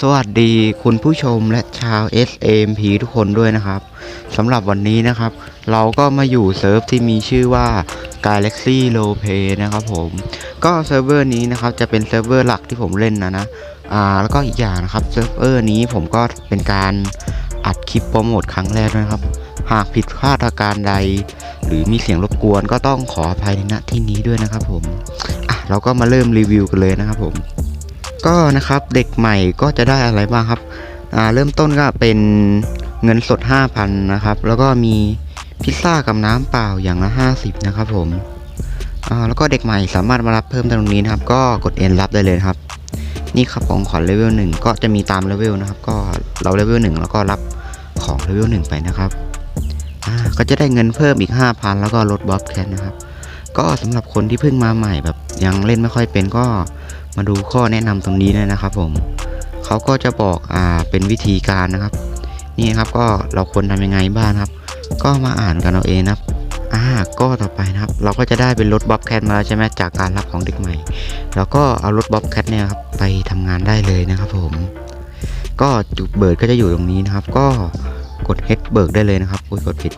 สวัสดีคุณผู้ชมและชาว SMP ทุกคนด้วยนะครับสำหรับวันนี้นะครับ เราก็มาอยู่เซิร์ฟที่มีชื่อว่า Galaxy r o l e p l a y นะครับผมก็เซิร์ฟเวอร์นี้นะครับจะเป็นเซิร์ฟเวอร์หลักที่ผมเล่นนะนะอ่าแล้วก็อีกอย่างนะครับเซิร์ฟเวอร์นี้ผมก็เป็นการอัดคลิปโปรโมทครั้งแรกด้วยนะครับ หากผิดพลาดอาการใด หรือมีเสียงรบกวนก็ต้องขออภัยในณที่นี้ด้วยนะครับผมอะเราก็มาเริ่มรีวิวกันเลยนะครับผม ก็นะครับเด็กใหม่ก็จะได้อะไรบ้างครับเริ่มต้นก็เป็นเงินสด 5,000 นะครับ แล้วก็มีพิซซ่ากับน้ำเปล่าอย่างละ 50 นะครับผมแล้วก็เด็กใหม่สามารถมารับเพิ่มตรงนี้นะครับ ก็กด N รับได้เลยครับ นี่ครับของขวัญเลเวล1ก็จะมีตามเลเวลนะครับ ก็เราเลเวล1แล้วก็รับของเลเวล1ไปนะครับก็จะได้เงินเพิ่มอีก 5,000 แล้วก็ลดบ๊อบแคทนะครับ ก็สำหรับคนที่เพิ่งมาใหม่แบบยังเล่นไม่ค่อยเป็นก็ มาดูข้อแนะนำตรงนี้เลยนะครับ ผมเขาก็จะบอกอ่าเป็นวิธีการนะครับ นี่ครับก็เราควรทำยังไงบ้างครับ ก็มาอ่านกันเอาเองนะครับอ่าก็ต่อไปนะครับ เราก็จะได้เป็นรถบ๊อบแคทมาแล้วใช่ไหมจากการรับของเด็กใหม่ แล้วก็เอารถบ๊อบแคทเนี่ยครับไปทำงานได้เลยนะครับ ผม ก็จุดเบิร์ดก็จะอยู่ตรงนี้นะครับ ก็กด H เบิร์กได้เลยนะครับอุ้ยกดผิด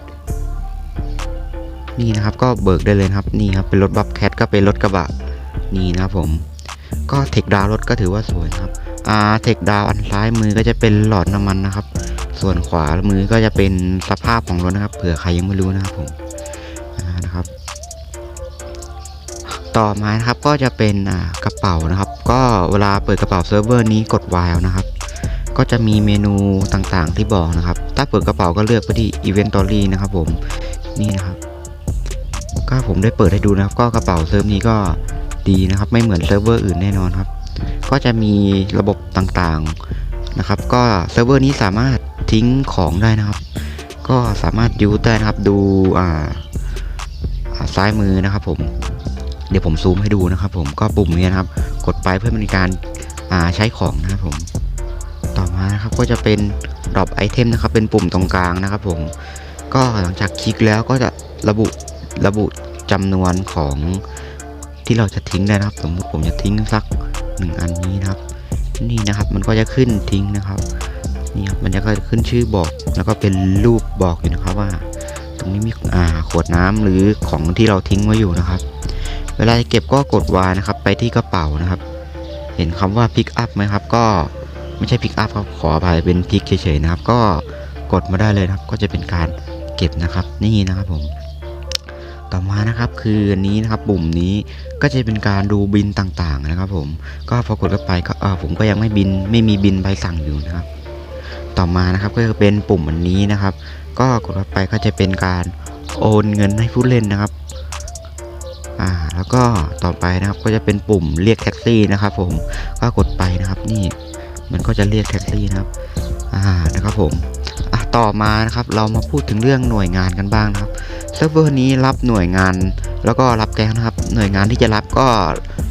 นี่นะครับก็เบิกได้เลยครับนี่ครับเป็นรถบัฟแคทก็เป็นรถกระบะนี่นะครับผม ก็เทคดาวรถก็ถือว่าสวยครับอ่าเทคดาวอันซ้ายมือก็จะเป็นหลอดน้ำมันนะครับ ส่วนขวามือก็จะเป็นสภาพของรถนะครับ เผื่อใครยังไม่รู้นะครับผมนะครับ ต่อมานะครับก็จะเป็นอ่ากระเป๋านะครับ ก็เวลาเปิดกระเป๋าเซิร์ฟเวอร์นี้กด Y เอานะครับ ก็จะมีเมนูต่างๆที่บอกนะครับ ถ้าเปิดกระเป๋าก็เลือกไปที่ Inventory นะครับผมนี่นะครับก็ผมได้เปิดให้ดูนะครับ ก็กระเป๋าเซิร์ฟนี้ก็ ดีนะครับ ไม่เหมือนเซิร์ฟเวอร์อื่นแน่นอนครับ ก็จะมีระบบต่างๆนะครับ ก็เซิร์ฟเวอร์นี้สามารถทิ้งของได้นะครับ ก็สามารถยูได้นะครับดูอ่าซ้ายมือนะครับผมเดี๋ยวผมซูมให้ดูนะครับ ผมก็ปุ่มนี้นะครับ กดไปเพื่อเป็นการอ่าใช้ของนะครับผม ต่อมานะครับก็จะเป็นดรอปไอเทมนะครับ เป็นปุ่มตรงกลางนะครับ ผม ก็หลังจากคลิกแล้วก็จะระบุระบุจำนวนของ ที่เราจะทิ้งได้นะครับ สมมุติผมจะทิ้งสักหนึ่งอันนี้นะครับ นี่นะครับมันก็จะขึ้นทิ้งนะครับนี่ครับมันจะก็ขึ้นชื่อบอกแล้วก็เป็นรูปบอกอยู่นะครับว่า ตรงนี้มีอ่าขวดน้ำหรือของที่เราทิ้งไว้อยู่นะครับ เวลาเก็บก็กดวายนะครับ ไปที่กระเป๋านะครับ เห็นคำว่า pick up ไหมครับ ก็ไม่ใช่ pick up ครับขออภัยเป็น pick เฉยๆนะครับ ก็กดมาได้เลยครับ ก็จะเป็นการเก็บนะครับ นี่นะครับผม ต่อมานะครับคืออันนี้นะครับปุ่มนี้ก็จะเป็นการดูบินต่างๆนะครับ ผมก็พอกดเข้าไปก็เออผมก็ยังไม่บินไม่มีบินใบสั่งอยู่นะครับ ต่อมานะครับก็จะเป็นปุ่มอันนี้นะครับ ก็กดเข้าไปก็จะเป็นการโอนเงินให้ผู้เล่นนะครับอ่าแล้วก็ต่อไปนะครับก็จะเป็นปุ่มเรียกแท็กซี่นะครับ ผมก็กดไปนะครับนี่มันก็จะเรียกแท็กซี่นะครับอ่านะครับผม ต่อมานะครับเรามาพูดถึงเรื่องหน่วยงานกันบ้างนะครับเซิร์ฟเวอร์นี้รับหน่วยงาน แล้วก็รับแก๊งนะครับ หน่วยงานที่จะรับก็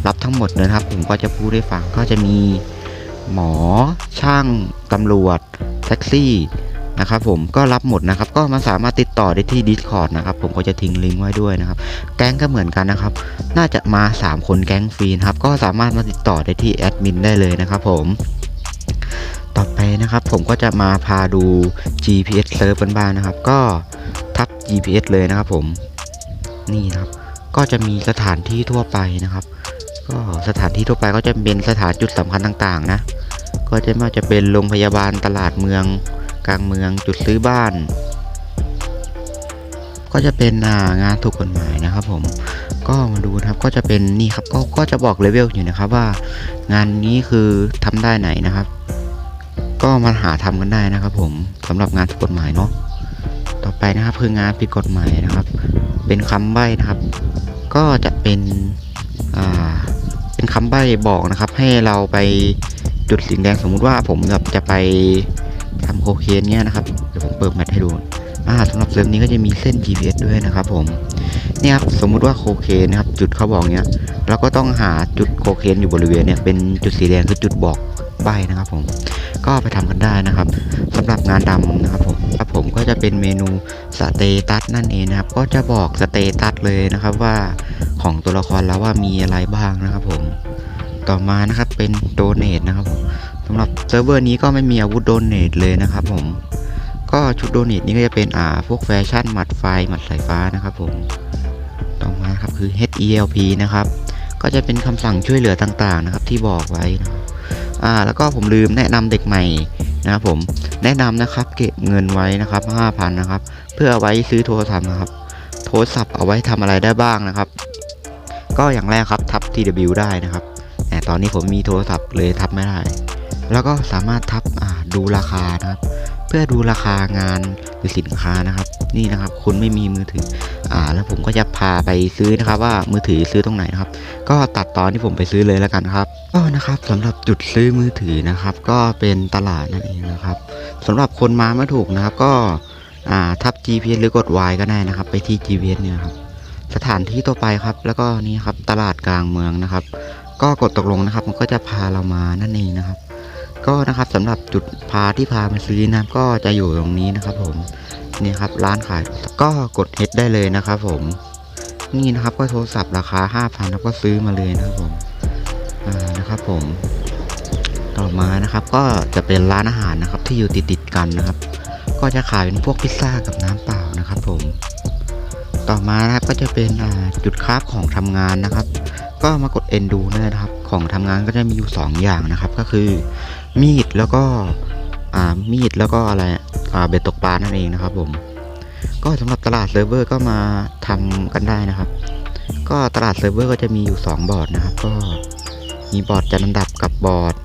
รับทั้งหมดเลยครับ ผมก็จะพูดให้ฟังก็จะมีหมอ ช่างตำรวจ แท็กซี่นะครับผมก็รับหมดนะครับ ก็มาสามารถติดต่อได้ที่ Discord นะครับ ผมก็จะทิ้งลิงก์ไว้ด้วยนะครับ แก๊งก็เหมือนกันนะครับ น่าจะมา 3 คนแก๊งฟรีนะครับ ก็สามารถมาติดต่อได้ที่แอดมินได้เลยนะครับผม ต่อไปนะครับ ผมก็จะมาพาดู GPS เซิร์ฟกันบ้างนะครับ ก็ทับ GPS เลยนะครับผมนี่นะครับ ก็จะมีสถานที่ทั่วไปนะครับ ก็สถานที่ทั่วไปก็จะเป็นสถานจุดสำคัญต่างๆ นะ ก็จะไม่ว่าจะเป็นโรงพยาบาลตลาดเมือง กลางเมืองจุดซื้อบ้าน ก็จะเป็นงานถูกกฎหมายนะครับ ผมก็มาดูนะครับก็จะเป็นนี่ครับก็ก็จะบอกเลเวลอยู่นะครับว่า งานนี้คือทำได้ไหนนะครับ ก็มาหาทำกันได้นะครับ ผมสำหรับงานถูกกฎหมายเนาะต่อไปนะครับคืองานผิดกฎหมายนะครับ เป็นคำใบ้นะครับ ก็จะเป็นอ่าเป็นคำใบ้บอกนะครับ ให้เราไปจุดสีแดงสมมุติว่าผมแบบจะไปทำโคเคนเนี้ยนะครับเดี๋ยวผมเปิดแมทให้ดูอ่าสำหรับเซิร์ฟนี้ก็จะมีเส้น GPS ด้วยนะครับ ผมเนี่ยครับสมมุติว่าโคเคนนะครับ จุดเขาบอกเนี้ยเราก็ต้องหาจุดโคเคนอยู่บริเวณเนี่ยเป็นจุดสีแดงคือจุดบอก ใบนะครับผมก็ไปทำกันได้นะครับสำหรับงานดำนะครับผมครับผมก็จะเป็นเมนูสเตตัสนั่นเองนะครับ ก็จะบอกสเตตัสเลยนะครับว่าของตัวละครแล้วว่ามีอะไรบ้างนะครับผมต่อมานะครับเป็นโดเนทนะครับผมสำหรับเซิร์ฟเวอร์นี้ก็ไม่มีอาวุธโดเนทเลยนะครับผมก็ชุดโดเนทนี้ก็จะเป็นอ่าพวกแฟชั่นหมัดไฟหมัดสายฟ้านะครับผมต่อมาครับคือ HELP นะครับก็จะเป็นคำสั่งช่วยเหลือต่างๆนะครับที่บอกไว้นะครับ อ่าแล้วก็ผมลืมแนะนำเด็กใหม่นะครับผมแนะนำนะครับเก็บเงินไว้นะครับ5,000นะครับเพื่ออไว้ซื้อโทรศัพท์นะครับ โทรศัพท์เอาไว้ทำอะไรได้บ้างนะครับ ก็อย่างแรกครับทับ TW ได้นะครับแต่ตอนนี้ผมมีโทรศัพท์เลยทับไม่ได้ แล้วก็สามารถทับดูราคานะครับ เพื่อดูราคางานือสินค้านะครับ นี่นะครับคุณไม่มีมือถืออ่าแล้วผมก็จะพาไปซื้อนะครับว่ามือถือซื้อตรงไหนนะครับ ก็ตัดตอนที่ผมไปซื้อเลยแล้วกันครับก็นะครับสำหรับจุดซื้อมือถือนะครับ ก็เป็นตลาดนั่นเองนะครับสำหรับคนมาไม่ถูกนะครับ ก็อ่าทับ GPS หรือกด Y ก็ได้นะครับ ไปที่ GPS เนี่ยครับสถานที่ต่อไปครับ แล้วก็นี่ครับตลาดกลางเมืองนะครับ ก็กดตกลงนะครับ มันก็จะพาเรามานั่นเองนะครับ ก็นะครับสำหรับจุดพาที่พามาซื้อนะครับก็จะอยู่ตรงนี้นะครับ ผมนี่ครับร้านขายก็กด H ได้เลยนะครับผม นี่นะครับก็โทรศัพท์ราคา 5,000แล้วก็ซื้อมาเลยนะครับผมอ่านะครับผม ต่อมานะครับก็จะเป็นร้านอาหารนะครับที่อยู่ติดติดกันนะครับ ก็จะขายเป็นพวกพิซซ่ากับน้ำเปล่านะครับ ผม ต่อมานะครับก็จะเป็นจุดคราฟของทำงานนะครับ ก็มากด N ดูนะครับ ของทำงานก็จะมีอยู่ 2 อย่างนะครับ ก็คือ มีดแล้วก็อ่ามีดแล้วก็อะไรอ่าเบ็ดตกปลานั่นเองนะครับ ผม ก็สำหรับตลาดเซิร์ฟเวอร์ก็มาทำกันได้นะครับ ก็ตลาดเซิร์ฟเวอร์ก็จะมีอยู่ 2 บอร์ดนะครับ ก็มีบอร์ดจัดอันดับกับบอร์ด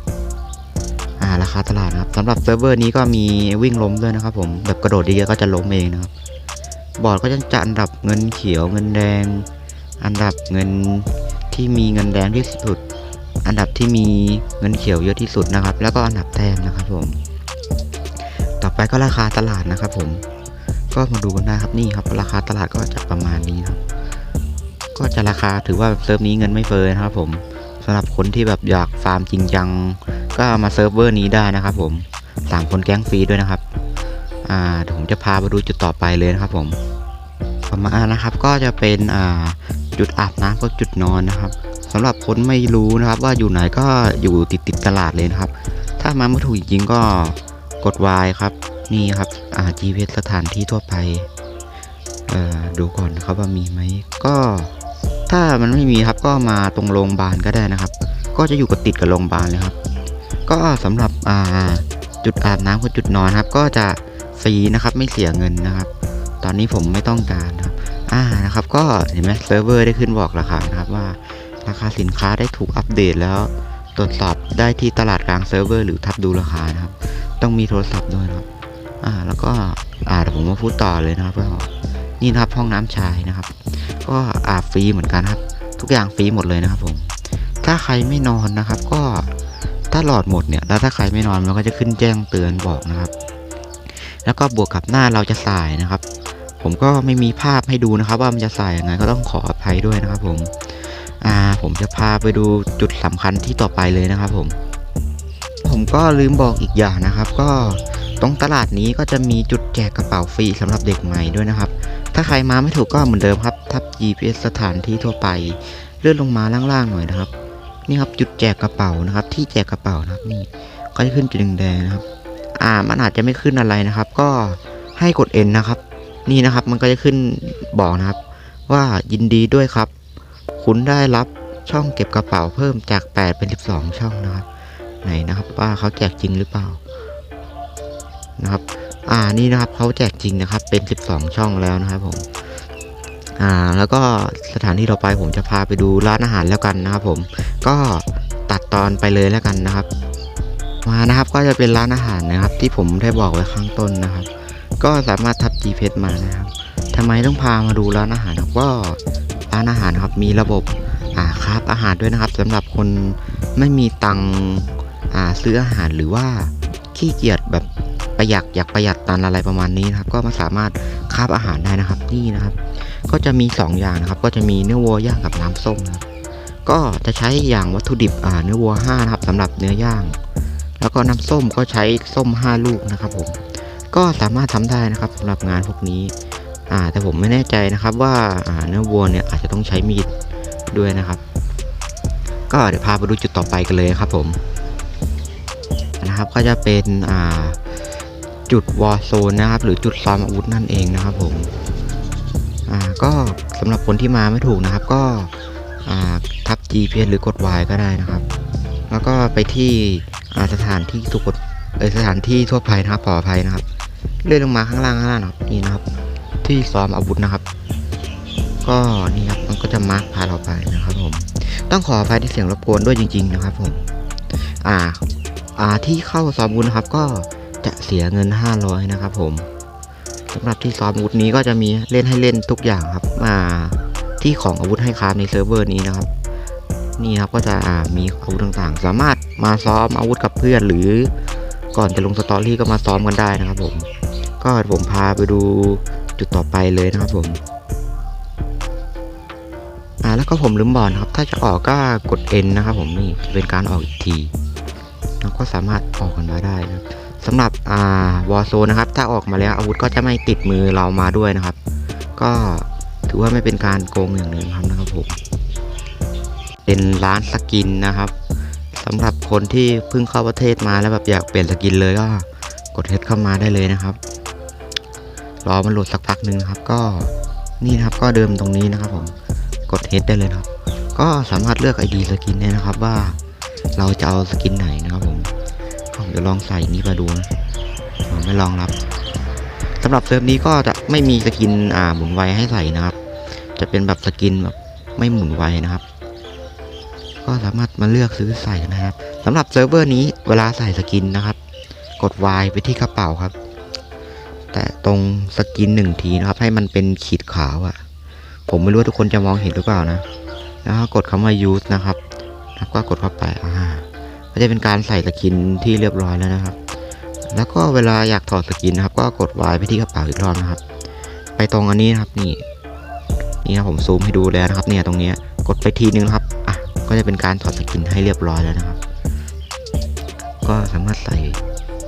อ่าราคาตลาดนะครับสำหรับเซิร์ฟเวอร์นี้ก็มีวิ่งล้มด้วยนะครับ ผมแบบกระโดดเยอะๆก็จะล้มเองนะครับ บอร์ดก็จะจัดอันดับเงินเขียวเงินแดง อันดับเงินที่มีเงินแดงที่สุด อันดับที่มีเงินเขียวเยอะที่สุดนะครับ แล้วก็อันดับแต้มนะครับผม ต่อไปก็ราคาตลาดนะครับผม ก็มาดูกันได้ครับนี่ครับ ราคาตลาดก็จะประมาณนี้ครับ ก็จะราคาถือว่าเซิร์ฟนี้เงินไม่เฟ้อนะครับ ผมสำหรับคนที่แบบอยากฟาร์มจริงจังก็มาเซิร์ฟเวอร์นี้ได้นะครับ ผมสามคนแก๊งฟรีด้วยนะครับ อ่าเดี๋ยวผมจะพาไปดูจุดต่อไปเลยนะครับ ผมต่อมานะครับก็จะเป็นอ่า จุดอาบน้ำกับจุดนอนนะครับสำหรับคนไม่รู้นะครับว่าอยู่ไหนก็อยู่ติดติดตลาดเลยนะครับ ถ้ามาไม่ถูกจริงก็กด Y ครับ นี่ครับอ่า GPS สถานที่ทั่วไปเอ่อดูก่อนนะครับว่ามีไหมก็ถ้ามันไม่มีครับก็มาตรงโรงพยาบาลก็ได้นะครับ ก็จะอยู่กับติดกับโรงพยาบาลเลยครับ ก็สำหรับอ่าจุดอาบน้ำกับจุดนอนครับ ก็จะฟรีนะครับไม่เสียเงินนะครับ ตอนนี้ผมไม่ต้องการครับ อ่านะครับก็เห็นไหมเซิร์ฟเวอร์ได้ขึ้นบอกราคานะครับว่า ราคาสินค้าได้ถูกอัปเดตแล้วตรวจสอบได้ที่ตลาดกลางเซิร์ฟเวอร์หรือทับดูราคานะครับ ต้องมีโทรศัพท์ด้วยนะครับอ่าแล้วก็อ่าเดี๋ยวผมมาพูดต่อเลยนะครับก็นี่นะครับห้องน้ำชายนะครับ ก็อาบฟรีเหมือนกันครับ ทุกอย่างฟรีหมดเลยนะครับผมถ้าใครไม่นอนนะครับ ก็ถ้าหลอดหมดเนี่ยแล้วถ้าใครไม่นอนมันก็จะขึ้นแจ้งเตือนบอกนะครับ แล้วก็บวกกับหน้าเราจะสายนะครับ ผมก็ไม่มีภาพให้ดูนะครับ ว่ามันจะใสายยังไงก็ต้องขออภัยด้วยนะครับ ผม อ่า ผมจะพาไปดูจุดสำคัญที่ต่อไปเลยนะครับ ผม ผมก็ลืมบอกอีกอย่างนะครับ ก็ตรงตลาดนี้ก็จะมีจุดแจกกระเป๋าฟรีสำหรับเด็กใหม่ด้วยนะครับ ถ้าใครมาไม่ถูกก็เหมือนเดิมครับ ทับ GPS สถานที่ทั่วไปเลื่อนลงมาล่างๆหน่อยนะครับ นี่ครับจุดแจกกระเป๋านะครับ ที่แจกกระเป๋านะครับนี่ก็จะขึ้นจุดแดงนะครับ อ่ามันอาจจะไม่ขึ้นอะไรนะครับ ก็ให้กด N นะครับ นี่นะครับมันก็จะขึ้นบอกนะครับ ว่ายินดีด้วยครับ คุณได้รับช่องเก็บกระเป๋าเพิ่มจาก 8 เป็น 12 ช่องนะครับ ไหนนะครับว่าเขาแจกจริงหรือเปล่านะครับ อ่านี่นะครับเขาแจกจริงนะครับ เป็น 12 ช่องแล้วนะครับผมอ่าแล้วก็สถานที่ต่อไปผมจะพาไปดูร้านอาหารแล้วกันนะครับผมก็ตัดตอนไปเลยแล้วกันนะครับ มานะครับก็จะเป็นร้านอาหารนะครับ ที่ผมได้บอกไว้ข้างต้นนะครับ ก็สามารถทับ GPS มานะครับทำไมต้องพามาดูร้านอาหารก็ร้านอาหารครับมีระบบอ่าคราฟอาหารด้วยนะครับสำหรับคนไม่มีตังอ่าซื้ออาหารหรือว่าขี้เกียจแบบประหยัดอยากประหยัดตันอะไรประมาณนี้นะครับ ก็มาสามารถคราฟอาหารได้นะครับนี่นะครับ ก็จะมี 2 อย่างนะครับ ก็จะมีเนื้อวัวย่างกับน้ำส้มนะครับก็จะใช้อย่างวัตถุดิบเนื้อวัว5นะครับสำหรับเนื้อย่าง แล้วก็น้ำส้มก็ใช้ส้ม 5 ลูกนะครับผม ก็สามารถทำได้นะครับสำหรับงานพวกนี้อ่าแต่ผมไม่แน่ใจนะครับว่าเนื้อวัวเนี่ยอาจจะต้องใช้มีดด้วยนะครับ ก็เดี๋ยวพาไปดูจุดต่อไปกันเลยครับผมนะครับก็จะเป็นอ่าจุดวอร์โซนนะครับ หรือจุดซ้อมอาวุธนั่นเองนะครับผมอ่าก็สำหรับคนที่มาไม่ถูกนะครับ ก็อ่าทับ GPS หรือกด Y ก็ได้นะครับ แล้วก็ไปที่สถานที่ถูกกฎสถานที่ทั่วไปนะครับปลอดภัยนะครับ เลื่อนลงมาข้างล่างข้างล่างนะครับนี่นะครับ ที่ซ้อมอาวุธนะครับ ก็นี่ครับมันก็จะมาร์คพาเราไปนะครับผมต้องขออภัยที่เสียงรบกวนด้วยจริง ๆ นะครับผม อ่า อ่าที่เข้าซ้อมวุธนะครับ ก็จะเสียเงิน 500 นะครับ ผมสำหรับที่ซ้อมอาวุธนี้ก็จะมีเล่นให้เล่นทุกอย่างครับ อ่า ที่ของอาวุธให้คราฟในเซิร์ฟเวอร์นี้นะครับ นี่ครับก็จะอ่ามีอาวุธต่างๆ สามารถมาซ้อมอาวุธกับเพื่อนหรือก่อนจะลงสตอรี่ก็มาซ้อมกันได้นะครับผม ก็ผมพาไปดูจุดต่อไปเลยนะครับผมอ่าแล้วก็ผมลืมบอกนะครับ ถ้าจะออกก็กด N นะครับ ผมนี่จะเป็นการออกอีกทีแล้วก็สามารถออกกันมาได้นะครับสำหรับอ่าวอร์โซนะครับ ถ้าออกมาแล้วอาวุธก็จะไม่ติดมือเรามาด้วยนะครับ ก็ถือว่าไม่เป็นการโกงอย่างหนึ่งครับนะครับผมเป็นร้านสกินนะครับสำหรับคนที่เพิ่งเข้าประเทศมาแล้วแบบอยากเปลี่ยนสกินเลยก็กดเฮดเข้ามาได้เลยนะครับ รอมันโหลดสักพักหนึ่งนะครับ ก็นี่นะครับก็เดิมตรงนี้นะครับผมกดเฮดได้เลยนะครับ ก็สามารถเลือก ID สกินได้นะครับว่าเราจะเอาสกินไหนนะครับผมผมจะลองใส่นี้มาดูนะผมไม่ลองรับสำหรับเซิร์ฟนี้ก็จะไม่มีสกินอ่าหมุนไวให้ใส่นะครับ จะเป็นแบบสกินแบบไม่หมุนไวนะครับ ก็สามารถมาเลือกซื้อใส่นะครับสำหรับเซิร์ฟเวอร์นี้เวลาใส่สกินนะครับ กด Y ไปที่กระเป๋าครับ แต่ตรงสกินหนึ่งทีนะครับ ให้มันเป็นขีดขาวอะผมไม่รู้ว่าทุกคนจะมองเห็นหรือเปล่านะ แล้วก็กดคำว่า use นะครับแล้วก็กดเข้าไปอ่าก็จะเป็นการใส่สกินที่เรียบร้อยแล้วนะครับ แล้วก็เวลาอยากถอดสกินนะครับ ก็กด Y ไปที่กระเป๋าอีกรอบนะครับ ไปตรงอันนี้นะครับนี่นี่นะผมซูมให้ดูแล้วนะครับ เนี่ยตรงนี้กดไปทีนึงนะครับอะก็จะเป็นการถอดสกินให้เรียบร้อยแล้วนะครับ ก็สามารถใส่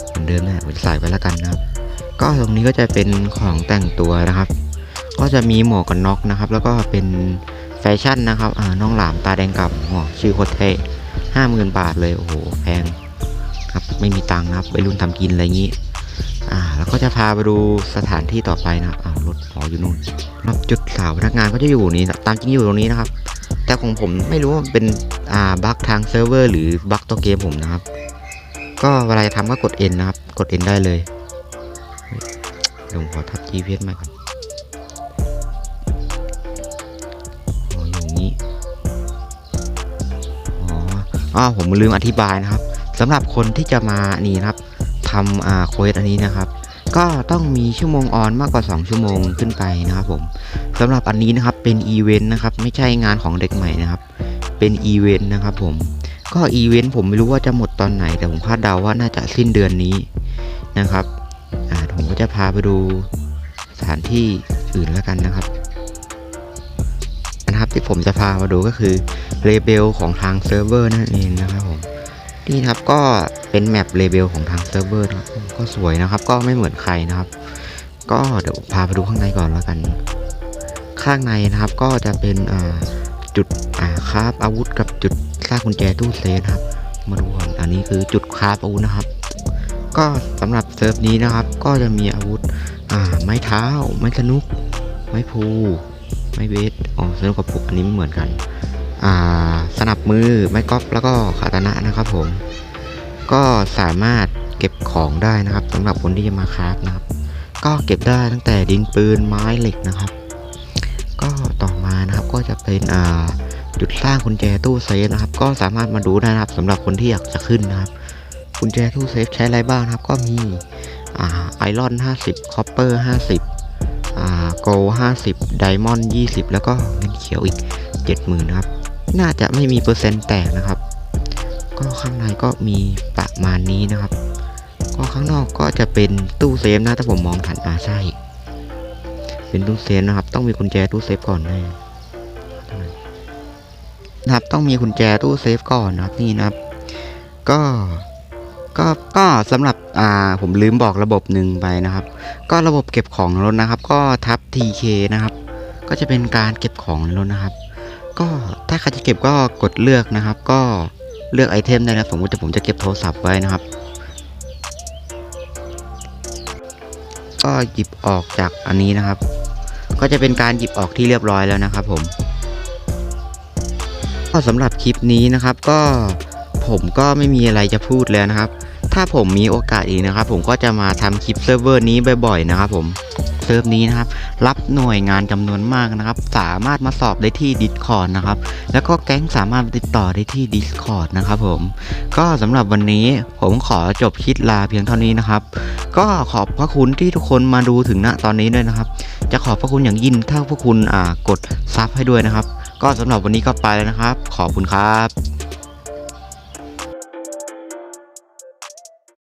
เหมือนเดิมนะผมจะใส่ไปแล้วกันนะครับ ก็ตรงนี้ก็จะเป็นของแต่งตัวนะครับ ก็จะมีหมวกกันน็อกนะครับ แล้วก็เป็นแฟชั่นนะครับอ่าน้องหลามตาแดงกับหมวกชื่อโคตรเท่ห้าหมื่นบาทเลยโอ้โหแพงครับไม่มีตังค์นะครับไปรุ่นทำกินอะไรงี้อ่าแล้วก็จะพาไปดูสถานที่ต่อไปนะครับอ้าวรถหออยู่นู่นรับจุดสาวพนักงานก็จะอยู่นี่นะตามจริงอยู่ตรงนี้นะครับ แต่ของผมไม่รู้ว่าเป็นอ่าบั๊กทางเซิร์ฟเวอร์หรือบั๊กตัวเกมผมนะครับ ก็เวลาจะทำก็กด N นะครับ กด N ได้เลย ดี๋ยวผมขอทับ GPS มาก่อนอ๋ออย่างนี้ อ๋ออ๋อผมลืมอธิบายนะครับสำหรับคนที่จะมานี่นะครับทำอ่าโค้ดอันนี้นะครับ ก็ต้องมีชั่วโมงออนมากกว่า 2 ชั่วโมงขึ้นไปนะครับผมสำหรับอันนี้นะครับเป็นอีเวนต์นะครับ ไม่ใช่งานของเด็กใหม่นะครับ เป็นอีเวนต์นะครับผมก็อีเวนต์ผมไม่รู้ว่าจะหมดตอนไหน แต่ผมคาดเดาว่าน่าจะสิ้นเดือนนี้นะครับ ก็จะพาไปดูสถานที่อื่นแล้วกันนะครับ นะครับที่ผมจะพามาดูก็คือเลเบลของทางเซิร์ฟเวอร์นั่นเองนะครับผมนี่ครับก็เป็นแมปเลเบลของทางเซิร์ฟเวอร์นะครับก็สวยนะครับ ก็ไม่เหมือนใครนะครับ ก็เดี๋ยวพาไปดูข้างในก่อนแล้วกัน ข้างในนะครับก็จะเป็นจุดคราฟอาวุธกับจุดสร้างกุญแจตู้เซฟนครับ มาดูก่อนอันนี้คือจุดคราฟอาวุธนะครับ ก็สำหรับเซิร์ฟนี้นะครับก็จะมีอาวุธอ่าไม้เท้า ไม้สนุก ไม้พูไม้เบสอ๋อสนุกกับปุกอันนี้ไม่เหมือนกันอ่าสนับมือไม้กอล์ฟแล้วก็คาตานะนะครับผม ก็สามารถเก็บของได้นะครับสำหรับคนที่จะมาคราฟนะครับ ก็เก็บได้ตั้งแต่ดินปืนไม้เหล็กนะครับ ก็ต่อมานะครับก็จะเป็นอ่าจุดสร้างกุญแจตู้เซฟนะครับ ก็สามารถมาดูได้นะครับสำหรับคนที่อยากจะขึ้นนะครับ กุญแจตู้เซฟใช้อะไรบ้างครับ ก็มีไอรอน 50 คอปเปอร์ 50โกล50 ไดมอนด์20 แล้วก็เงินเขียวอีก 70,000นะครับ น่าจะไม่มีเปอร์เซ็นต์แตกนะครับ ก็ข้างในก็มีประมาณนี้นะครับ ก็ข้างนอกก็จะเป็นตู้เซฟนะถ้าผมมองถันอาใช่ เป็นตู้เซฟนะครับ ต้องมีกุญแจตู้เซฟก่อนแน่นะครับต้องมีกุญแจตู้เซฟก่อนนะครับนี่นะครับ ก็ ก็ก็สำหรับอ่าผมลืมบอกระบบหนึ่งไปนะครับ ก็ระบบเก็บของรถนะครับ ก็ทับ TK นะครับ ก็จะเป็นการเก็บของรถนะครับ ก็ถ้าใครจะเก็บก็กดเลือกนะครับ ก็เลือกไอเทมได้นะสมมติผมจะเก็บโทรศัพท์ไว้นะครับ ก็หยิบออกจากอันนี้นะครับ ก็จะเป็นการหยิบออกที่เรียบร้อยแล้วนะครับ ผม ก็สำหรับคลิปนี้นะครับ ก็ผมก็ไม่มีอะไรจะพูดแล้วนะครับ ถ้าผมมีโอกาสอีกนะครับ ผมก็จะมาทำคลิปเซิร์ฟเวอร์นี้บ่อยๆนะครับ ผมเซิร์ฟนี้นะครับ รับหน่วยงานจำนวนมากนะครับ สามารถมาสอบได้ที่ Discord นะครับ แล้วก็แก๊งสามารถติดต่อได้ที่ Discord นะครับผม ก็สำหรับวันนี้ผมขอจบคลิปลาเพียงเท่านี้นะครับ ก็ขอบพระคุณที่ทุกคนมาดูถึงณตอนนี้ด้วยนะครับ จะขอบพระคุณอย่างยิ่งถ้าพวกคุณอ่ากดซับให้ด้วยนะครับ ก็สำหรับวันนี้ก็ไปแล้วนะครับ ขอบคุณครับ